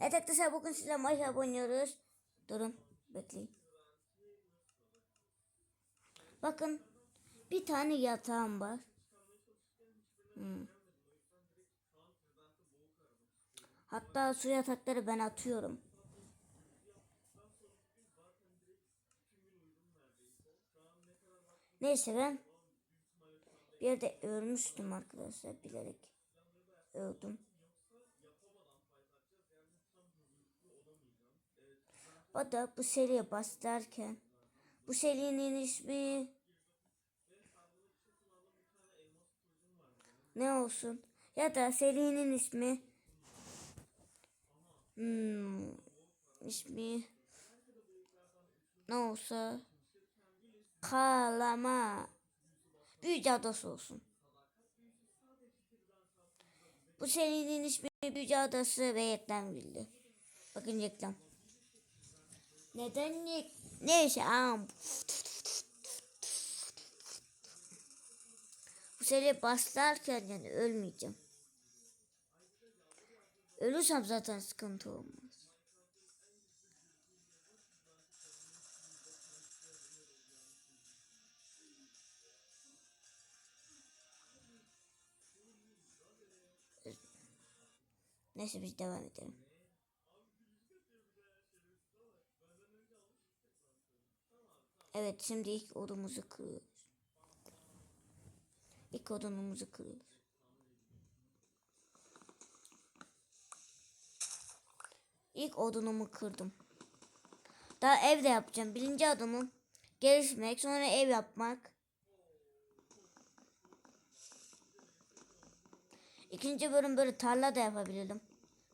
Evet arkadaşlar bugün sizle Minecraft oynuyoruz. Durun bekleyin. Bakın bir tane yatağım var. Hmm. Hatta su yatakları ben atıyorum. Neyse ben bir yerde ölmüştüm arkadaşlar bilerek öldüm. O da bu seriye başlarken bu serinin ismi ne olsun ya da serinin ismi hmm, ismi ne olsa kalama büyücü adası olsun. Bu serinin ismi Büyücü Adası ve reklam girdi. Bakın reklam. Neden ne? Neyse am. Bu seri başlarken yani ölmeyeceğim. Ölürsem zaten sıkıntı olmaz. Neyse biz devam edelim. Evet şimdi ilk odumuzu kırıyoruz. İlk odunumuzu kırıyoruz. İlk odunumu kırdım. Daha ev de yapacağım. Birinci adımım gelişmek, sonra ev yapmak. İkinci bölüm böyle tarla da yapabilirim.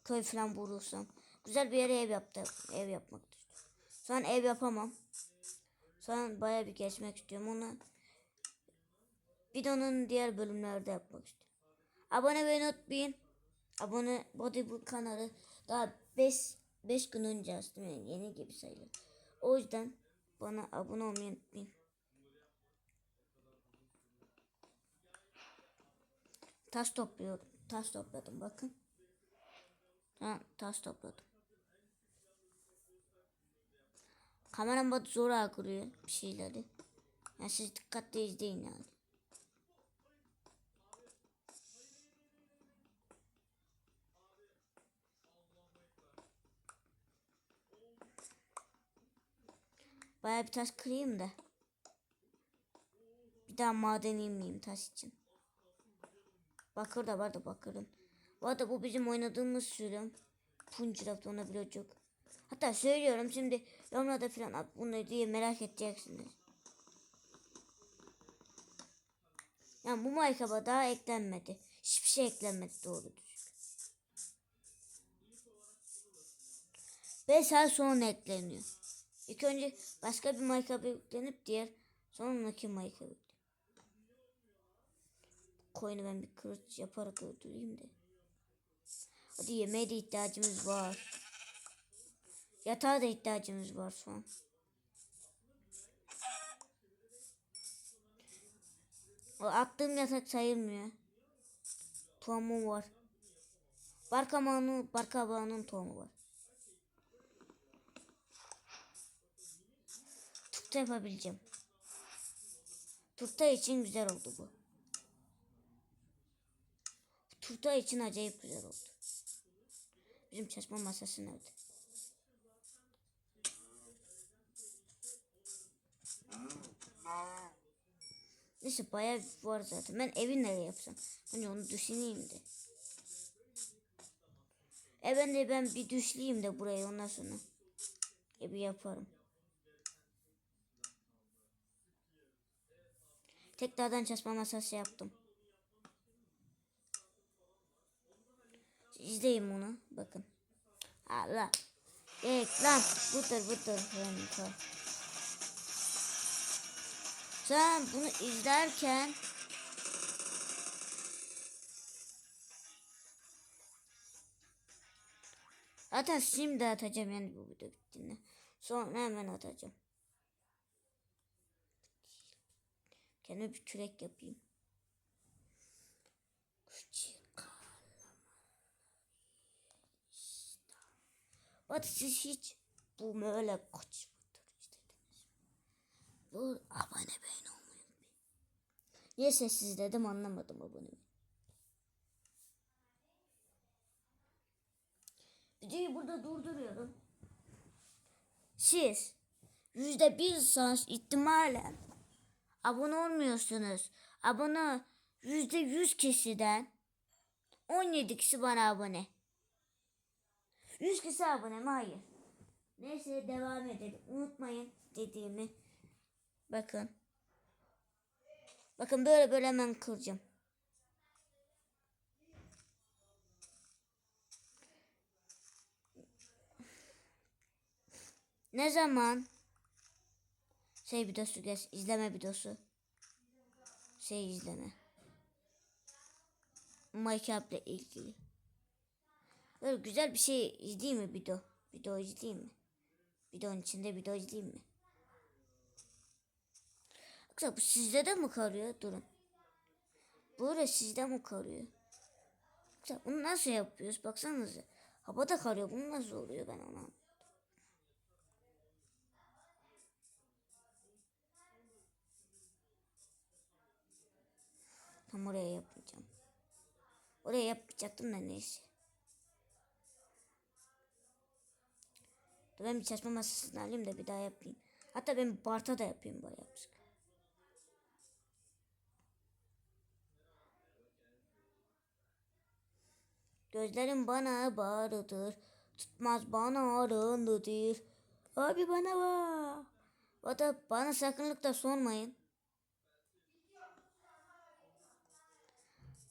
Köy falan bulursam. Güzel bir yere ev yaptım. Ev yapmak istiyorum. Şu an ev yapamam. An baya bir geçmek istiyorum ona. Videonun diğer bölümlerde yapmak istiyorum. Abone olmayı unutmayın. Abone body bu kanalı daha 5 5 gün önce açtım yani yeni gibi sayılır. O yüzden bana abone olmayı unutmayın. Taş topluyorum. Taş topladım bakın. Ha, taş topladım. Kameram bana zor akırıyor bir şeyleri. Yani siz dikkatli izleyin yani. Baya bir taş kırayım da. Bir daha maden inmeyeyim taş için. Bakır da var da bakırın. Bu arada bu bizim oynadığımız sürüm. Puncraft ona birazcık. Hatta söylüyorum şimdi yorumlarda falan "Abi bunu diye merak edeceksiniz. Yani bu Minecraft'a daha eklenmedi. Hiçbir şey eklenmedi doğru düzgün. 5 ay sonra ekleniyor. İlk önce başka bir Minecraft yüklenip diğer sonraki Minecraft yükleniyor. Koyunu ben bir kılıç yaparak öldüreyim de. Hadi yemeğe de ihtiyacımız var. Yatağa da ihtiyacımız var an. O attığım yatak sayılmıyor. Tohumum var. Barkamanın, barkabağının tohumu var. Turta yapabileceğim. Turta için güzel oldu bu. Turta için acayip güzel oldu. Bizim çalışma masası nerede? Neyse bayağı var zaten. Ben evi nereye yapsam? Hani onu düşüneyim de. E ben de ben bir düşleyeyim de burayı ondan sonra. Evi yaparım. Tekrardan çalışma masası yaptım. İzleyin bunu. Bakın. Allah. Reklam. Budur budur. Reklam. Sen bunu izlerken Zaten şimdi atacağım yani bu video bittiğinde. Sonra hemen atacağım. Kendime bir kürek yapayım. Hadi siz hiç bu böyle kaç? Bu abone beğen olmayı Niye sessiz dedim anlamadım abone. Videoyu burada durduruyorum. Siz yüzde bir şans ihtimalen abone olmuyorsunuz. Abone yüzde yüz kişiden 17 kişi bana abone. 100 kişi abone mi? Hayır. Neyse devam edelim. Unutmayın dediğimi. Bakın. Bakın böyle böyle hemen kıracağım. Ne zaman şey videosu geç, izleme videosu. Şey izleme. Minecraft ile ilgili. Böyle güzel bir şey izleyeyim mi video? Video izleyeyim mi? Videonun içinde video izleyeyim mi? Yoksa bu sizde de mi kalıyor? Durun. Böyle sizde mi kalıyor? Yoksa bunu nasıl yapıyoruz? Baksanıza. Havada kalıyor. Bunu nasıl oluyor ben anlamadım. Tam oraya yapmayacağım. Oraya yapmayacaktım da neyse. Dur ben bir çalışma masasını alayım da bir daha yapayım. Hatta ben Bart'a da yapayım bayağı yapacak. Gözlerim bana bağrıdır. Tutmaz bana ağrındıdır. Abi bana bak. Da bana sakınlık da sormayın.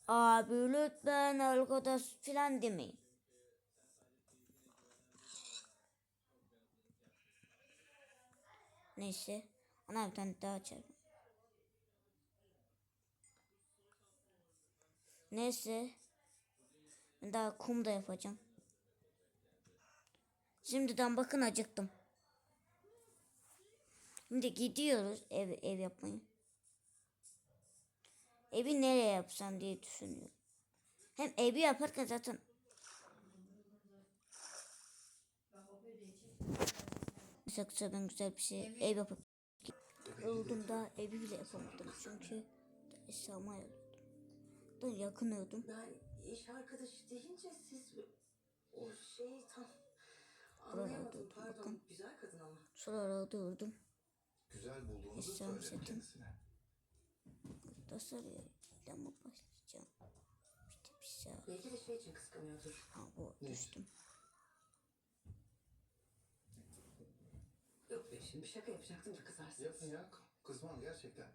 Abi lütfen arkadaş filan demeyin. Neyse. Ona bir tane daha açarım. Neyse. Daha kum da yapacağım. Şimdiden bakın acıktım. Şimdi gidiyoruz ev, ev yapmaya. Evi nereye yapsam diye düşünüyorum. Hem evi yaparken zaten Saksı ben güzel bir şey ev yapıp Yoruldum da evi bile yapamadım çünkü eşyamı ayarladım. Da yakınıyordum. Ben iş arkadaşı deyince siz o şeyi tam anlayamadım. Pardon. bakın. Güzel kadın ama. Sonra durdum. Güzel bulduğunuzu İslam söyledim setim. kendisine. Tasarıyla mı başlayacağım? İşte bir şey. Belki de şey için kıskanıyordur. Ha bu Ne? düştüm. Yok be şimdi şaka yapacaktım da kızarsınız. Yapın ya. Kızmam gerçekten.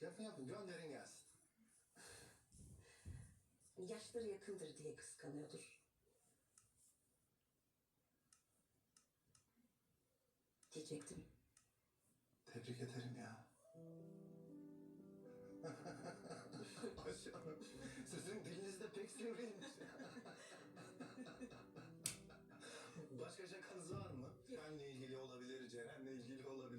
Yapın yapın gönderin gelsin yaşları yakındır diye kıskanıyordur. Diyecektim. Tebrik ederim ya. Ayşe sizin diliniz de pek sivriymiş. Başka şakanız var mı? Benle ilgili olabilir.